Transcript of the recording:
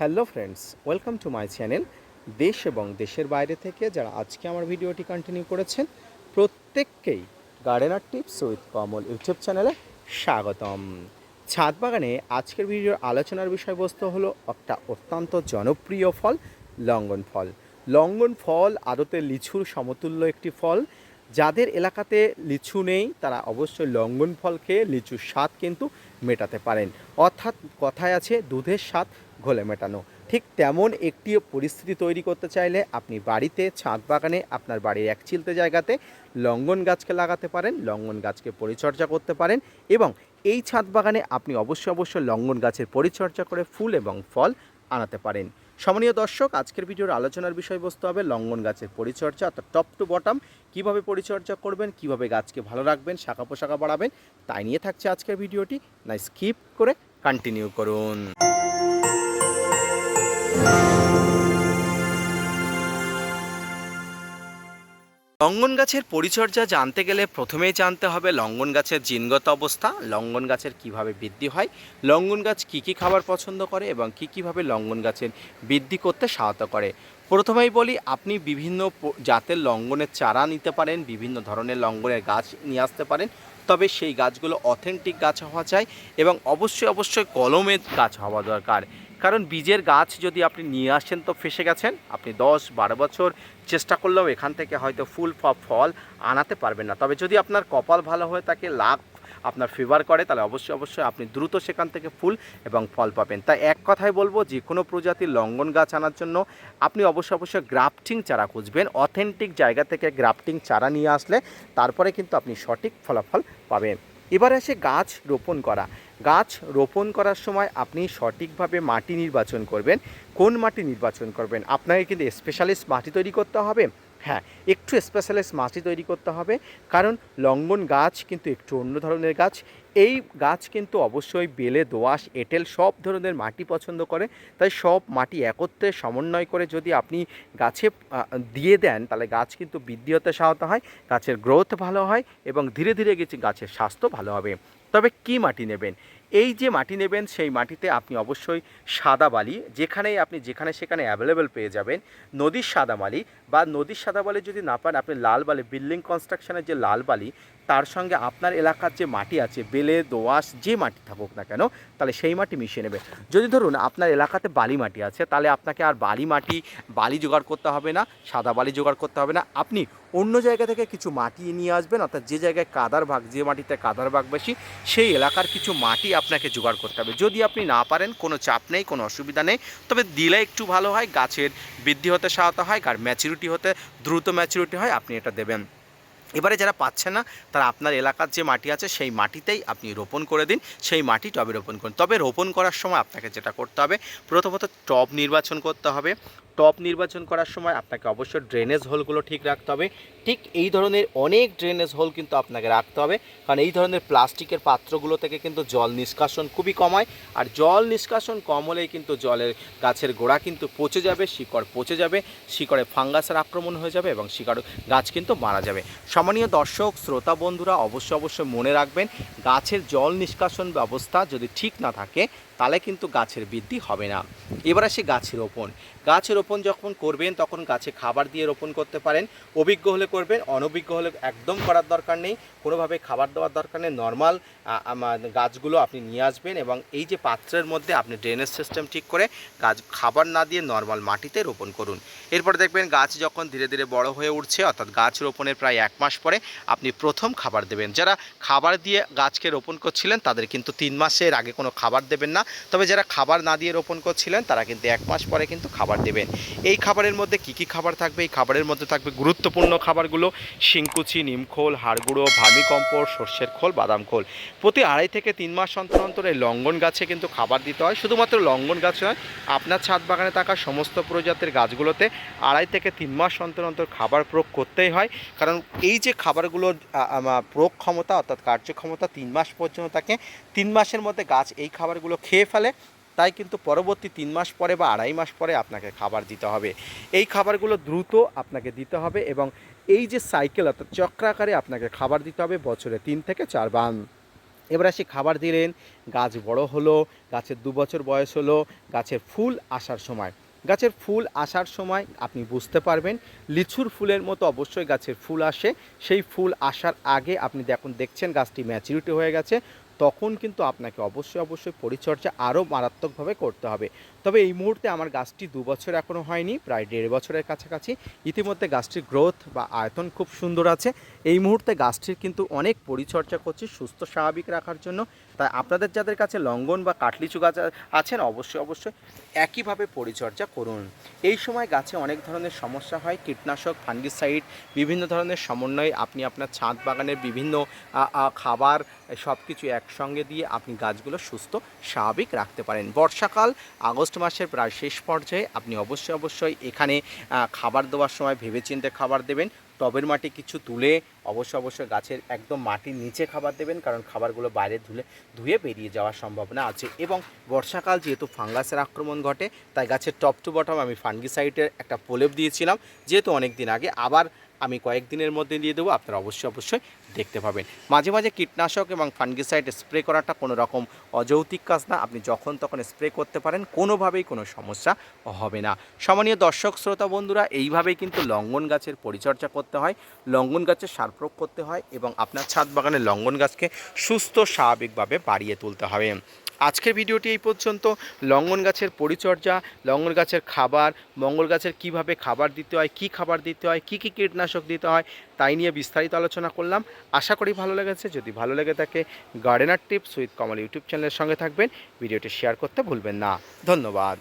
Hello friends welcome to my channel দেশ এবং দেশের বাইরে থেকে যারা আজকে আমার ভিডিওটি কন্টিনিউ করেছেন, প্রত্যেককেই gardener tips with Kamal YouTube চ্যানেলে স্বাগতম। ছাদ বাগানে আজকের ভিডিওর আলোচনার বিষয়বস্তু হলো একটা অত্যন্ত জনপ্রিয় ফল, লঙ্গন ফল। লঙ্গন ফল আদতে লিচুর সমতুল্য একটি ফল যাদের এলাকাতে লিচু নেই, তারা অবশ্যই লঙ্গন ফল খেয়ে লিচুর স্বাদ কিন্তু মেটাতে পারেন। অর্থাৎ কথায় আছে, দুধের স্বাদ ঘোলে মেটানো। ঠিক তেমন একটি পরিস্থিতি তৈরি করতে চাইলে আপনি বাড়িতে, ছাদ বাগানে, আপনার বাড়ির এক চিলতে জায়গাতে লঙ্গন গাছকে লাগাতে পারেন, লঙ্গন গাছকে পরিচর্যা করতে পারেন এবং এই ছাদ বাগানে আপনি অবশ্যই অবশ্যই লঙ্গন গাছের পরিচর্যা করে ফুল এবং ফল আনাতে পারেন। সমনীয় দর্শক, আজকের ভিডিওর আলোচনার বিষয়বস্তু হবে লঙ্গন গাছের পরিচর্যা, অর্থাৎ টপ টু বটম কীভাবে পরিচর্যা করবেন, কীভাবে গাছকে ভালো রাখবেন, শাখা পোশাখা বাড়াবেন, তাই নিয়ে থাকছে আজকের ভিডিওটি। না স্কিপ করে কন্টিনিউ করুন। লঙ্ঘন গাছের পরিচর্যা জানতে গেলে প্রথমেই জানতে হবে লঙ্গন গাছের জিনগত অবস্থা, লঙ্গন গাছের কীভাবে বৃদ্ধি হয়, লঙ্গন গাছ কী কী খাবার পছন্দ করে এবং কী কীভাবে লঙ্গন গাছের বৃদ্ধি করতে সহায়তা করে। প্রথমেই বলি, আপনি বিভিন্ন জাতের লঙ্গনের চারা নিতে পারেন, বিভিন্ন ধরনের লঙ্গনের গাছ নিয়ে আসতে পারেন। তবে সেই গাছগুলো অথেন্টিক গাছ হওয়া চাই এবং অবশ্যই অবশ্যই কলমের গাছ হওয়া দরকার। কারণ বীজের গাছ যদি আপনি নিয়ে আসেন তো ফেসে গেছেন, আপনি দশ বারো বছর চেষ্টা করলেও এখান থেকে হয়তো ফুল ফল আনাতে পারবেন না। তবে যদি আপনার কপাল ভালো হয়ে থাকে, লাভ আপনার ফেভার করে, তাহলে অবশ্যই অবশ্যই আপনি দ্রুত সেখান থেকে ফুল এবং ফল পাবেন। তাই এক কথায় বলব যে কোনো প্রজাতির লঙ্ঘন গাছ আনার জন্য আপনি অবশ্যই অবশ্যই গ্রাফটিং চারা খুঁজবেন। অথেন্টিক জায়গা থেকে গ্রাফটিং চারা নিয়ে আসলে তারপরে কিন্তু আপনি সঠিক ফলাফল পাবেন। এবার আসে গাছ রোপণ করা। গাছ রোপণ করার সময় আপনি সঠিকভাবে মাটি নির্বাচন করবেন। কোন মাটি নির্বাচন করবেন? আপনাকে কিন্তু স্পেশালিস্ট মাটি তৈরি করতে হবে। হ্যাঁ একটু স্পেশালিস্ট মাটি তৈরি করতে হবে। কারণ লঙ্গন গাছ কিন্তু একটু অন্য ধরনের গাছ। এই গাছ কিন্তু অবশ্যই বেলে, দোআঁশ, এঁটেল সব ধরনের মাটি পছন্দ করে। তাই সব মাটি একত্রে সমন্বয় করে যদি আপনি গাছে দিয়ে দেন, তাহলে গাছ কিন্তু বৃদ্ধি হতে সহায়তা হয়, গাছের গ্রোথ ভালো হয় এবং ধীরে ধীরে গেছে গাছের স্বাস্থ্য ভালো হবে। তবে কি মাটি নেবেন? এই যে মাটি নেবেন, সেই মাটিতে আপনি অবশ্যই সাদা বালি, যেখানেই আপনি যেখানে সেখানে অ্যাভেলেবেল পেয়ে যাবেন। নদীর সাদা বালি বা নদীর সাদা বালি যদি না পান, আপনি লাল বালি বিল্ডিং কনস্ট্রাকশনের যে লাল বালি তার সঙ্গে আপনার এলাকার যে মাটি আছে, বেলে, দোআঁশ যে মাটি থাকুক না কেন, তাহলে সেই মাটি মিশিয়ে নেবে। যদি ধরুন আপনার এলাকাতে বালি মাটি আছে, তাহলে আপনাকে আর বালি মাটি, বালি জোগাড় করতে হবে না, সাদা বালি জোগাড় করতে হবে না। আপনি অন্য জায়গা থেকে কিছু মাটি নিয়ে আসবেন, অর্থাৎ যে জায়গায় কাদার ভাগ, যে মাটিতে কাদার ভাগ বেশি, সেই এলাকার কিছু মাটি আপনাকে জোগাড় করতে হবে। যদি আপনি না পারেন, কোনো চাপ নেই, কোনো অসুবিধা নেই, তবে দিলে একটু ভালো হয়, গাছের বৃদ্ধি হতে সহায়তা হয়, আর ম্যাচুরিটি হতে, দ্রুত ম্যাচুরিটি হয়, আপনি এটা দেবেন। এবারে যারা পাচ্ছেন না, তারা আপনার এলাকার যে মাটি আছে, সেই মাটিতেই আপনি রোপণ করে দিন, সেই মাটি টবে রোপণ করুন। তবে রোপণ করার সময় আপনাকে যেটা করতে হবে, প্রথমত টব নির্বাচন করতে হবে। টব নির্বাচন করার সময় আপনাকে অবশ্যই ড্রেনেজ হোলগুলো ঠিক রাখতে হবে। ঠিক এই ধরনের অনেক ড্রেনেজ হোল কিন্তু আপনাকে রাখতে হবে, কারণ এই ধরনের প্লাস্টিকের পাত্রগুলো থেকে কিন্তু জল নিষ্কাশন খুবই কম হয়। আর জল নিষ্কাশন কম হলেই কিন্তু জলের গাছের গোড়া কিন্তু পচে যাবে, শিকড় পচে যাবে, শিকড়ে ফাঙ্গাসের আক্রমণ হয়ে যাবে এবং শিকড় গাছ কিন্তু মারা যাবে। সম্মানীয় দর্শক, শ্রোতা বন্ধুরা অবশ্যই অবশ্যই মনে রাখবেন, গাছের জল নিষ্কাশন ব্যবস্থা যদি ঠিক না থাকে তাহলে কিন্তু গাছের বৃদ্ধি হবে না। এবার আসি গাছের রোপণ। গাছ রোপণ যখন করবেন, তখন গাছে খাবার দিয়ে রোপণ করতে পারেন। অভিজ্ঞ হলে করবেন, অনভিজ্ঞ হলে একদম করার দরকার নেই। কোনোভাবে খাবার দেওয়ার দরকার নেই। নর্মাল গাছগুলো আপনি নিয়ে আসবেন এবং এই যে পাত্রের মধ্যে আপনি ড্রেনেজ সিস্টেম ঠিক করে গাছ, খাবার না দিয়ে নর্মাল মাটিতে রোপণ করুন। এরপরে দেখবেন গাছ যখন ধীরে ধীরে বড় হয়ে উঠছে, অর্থাৎ গাছ রোপণের প্রায় এক মাস পরে আপনি প্রথম খাবার দেবেন। যারা খাবার দিয়ে গাছকে রোপণ করছিলেন, তাদের কিন্তু তিন মাসের আগে কোনো খাবার দেবেন না। তবে যারা খাবার না দিয়ে রোপণ করছিলেন, তারা কিন্তু এক মাস পরে কিন্তু খাবার দেবেন। এই খাবারের মধ্যে কি কি খাবার থাকবে? এই খাবারের মধ্যে থাকবে গুরুত্বপূর্ণ খাবারগুলো শিংকুচি, নিমখোল, হাড়গুঁড়ো ভার্মিকম্পোস্ট সর্ষের খোল, বাদাম খোল। প্রতি আড়াই থেকে তিন মাস অন্তর অন্তর এই লঙ্ঘন গাছে কিন্তু খাবার দিতে হয়। শুধুমাত্র লঙ্গন গাছ নয়, আপনার ছাদ বাগানে থাকা সমস্ত প্রজাতির গাছগুলোতে আড়াই থেকে তিন মাস অন্তর অন্তর খাবার প্রয়োগ করতেই হয়। কারণ এই যে খাবারগুলোর প্রয়োগ ক্ষমতা অর্থাৎ কার্যক্ষমতা তিন মাস পর্যন্ত থাকে, তিন মাসের মধ্যে গাছ এই খাবারগুলো খেয়ে ফেলে, তাই কিন্তু পরবর্তী তিন মাস পরে বা আড়াই মাস পরে আপনাকে খাবার দিতে হবে। এই খাবারগুলো দ্রুত আপনাকে দিতে হবে এবং এই যে সাইকেল অর্থাৎ চক্রাকারে আপনাকে খাবার দিতে হবে বছরে তিন থেকে চার বার। এবার আসি খাবার দিলেন, গাছ বড় হলো, গাছের দু বছর বয়স হলো, গাছের ফুল আসার সময়। গাছের ফুল আসার সময় আপনি বুঝতে পারবেন, লিচুর ফুলের মতো অবশ্যই গাছের ফুল আসে। সেই ফুল আসার আগে আপনি দেখুন, দেখছেন গাছটি ম্যাচুরিটি হয়ে গেছে তখন কিন্তু আপনাকে অবশ্যই অবশ্যই পরিচর্যা আরও মারাত্মকভাবে করতে হবে। তবে এই মুহূর্তে আমার গাছটি দু বছর এখনও হয়নি, প্রায় দেড় বছরের কাছাকাছি। ইতিমধ্যে গাছটির গ্রোথ বা আয়তন খুব সুন্দর আছে। এই মুহূর্তে গাছটির কিন্তু অনেক পরিচর্যা করছি সুস্থ, স্বাভাবিক রাখার জন্য। তাই আপনাদের যাদের কাছে লঙ্ঘন বা কাটলিচু গাছ আছেন, অবশ্যই অবশ্যই একইভাবে পরিচর্যা করুন। এই সময় গাছে অনেক ধরনের সমস্যা হয়, কীটনাশক ফাঙ্গিসাইড বিভিন্ন ধরনের সমন্বয়ে আপনি আপনার ছাদ বাগানের বিভিন্ন খাবার সব কিছু একসঙ্গে দিয়ে আপনি গাছগুলো সুস্থ, স্বাভাবিক রাখতে পারেন। বর্ষাকাল, আগস্ট মাসের প্রায় শেষ পর্যায়ে আপনি অবশ্যই অবশ্যই এখানে খাবার দেওয়ার সময় ভেবেচিন্তে খাবার দেবেন। টবের মাটি কিছু তুলে অবশ্যই অবশ্যই গাছের একদম মাটির নিচে খাবার দেবেন, কারণ খাবারগুলো বাইরে ধুলে, ধুয়ে বেরিয়ে যাওয়ার সম্ভাবনা আছে। এবং বর্ষাকাল যেহেতু ফাঙ্গাসের আক্রমণ ঘটে, তাই গাছের টপ টু বটম আমি ফাঙ্গিসাইডের একটা প্রলেপ দিয়েছিলাম। যেহেতু অনেক দিন আগে, আবার আমি কয়েকদিনের মধ্যে দিয়ে দেবো, আপনারা অবশ্যই অবশ্যই দেখতে পাবেন। মাঝে মাঝে কীটনাশক এবং ফাঙ্গিসাইড স্প্রে করাটা কোনো রকম অযৌক্তিক কাজ না, আপনি যখন তখন স্প্রে করতে পারেন, কোনোভাবেই কোনো সমস্যা হবে না। সমানীয় দর্শক, শ্রোতা, বন্ধুরা, এইভাবেই কিন্তু লঙ্গন গাছের পরিচর্যা করতে হয়, লঙ্গন গাছের সার প্রয়োগ করতে হয় এবং আপনার ছাদ বাগানের লঙ্গন গাছকে সুস্থ, স্বাভাবিকভাবে বাড়িয়ে তুলতে হবে। আজকের ভিডিওটি এই পর্যন্ত। লঙ্গন গাছের পরিচর্যা, লঙ্গন গাছের খাবার, মঙ্গল গাছের কীভাবে খাবার দিতে হয়, কি খাবার দিতে হয়, কি কি কীটনাশক দিতে হয়, তাই নিয়ে বিস্তারিত আলোচনা করলাম। আশা করি ভালো লেগেছে। যদি ভালো লেগে থাকে gardener tips with Kamal YouTube চ্যানেলের সঙ্গে থাকবেন। ভিডিওটি শেয়ার করতে ভুলবেন না। ধন্যবাদ।